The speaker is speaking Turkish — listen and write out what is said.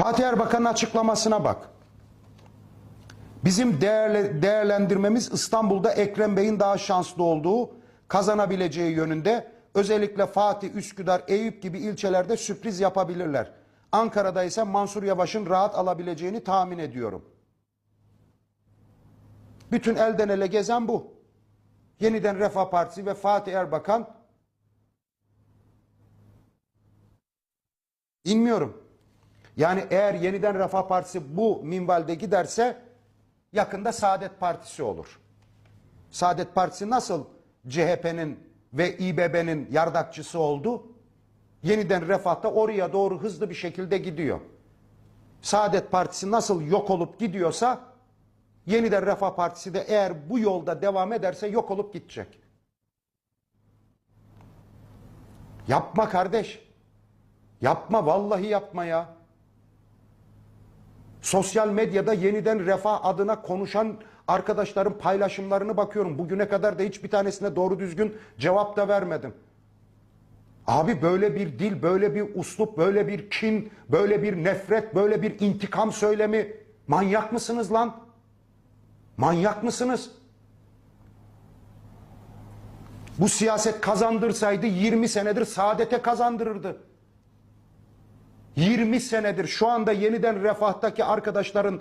Fatih Erbakan'ın açıklamasına bak. Bizim değerle, değerlendirmemiz İstanbul'da Ekrem Bey'in daha şanslı olduğu, kazanabileceği yönünde. Özellikle Fatih, Üsküdar, Eyüp gibi ilçelerde sürpriz yapabilirler. Ankara'da ise Mansur Yavaş'ın rahat alabileceğini tahmin ediyorum. Bütün elden ele gezen bu. Yeniden Refah Partisi ve Fatih Erbakan İnmiyorum. Yani eğer yeniden Refah Partisi bu minvalde giderse yakında Saadet Partisi olur. Saadet Partisi nasıl CHP'nin ve İBB'nin yardakçısı oldu? Yeniden Refah da oraya doğru hızlı bir şekilde gidiyor. Saadet Partisi nasıl yok olup gidiyorsa yeniden Refah Partisi de eğer bu yolda devam ederse yok olup gidecek. Yapma kardeş. Yapma vallahi yapma ya. Sosyal medyada yeniden refah adına konuşan arkadaşların paylaşımlarını bakıyorum. Bugüne kadar da hiçbir tanesine doğru düzgün cevap da vermedim. Abi böyle bir dil, böyle bir uslup, böyle bir kin, böyle bir nefret, böyle bir intikam söylemi manyak mısınız lan? Manyak mısınız? Bu siyaset kazandırsaydı 20 senedir saadete kazandırırdı. 20 senedir şu anda yeniden refahtaki arkadaşların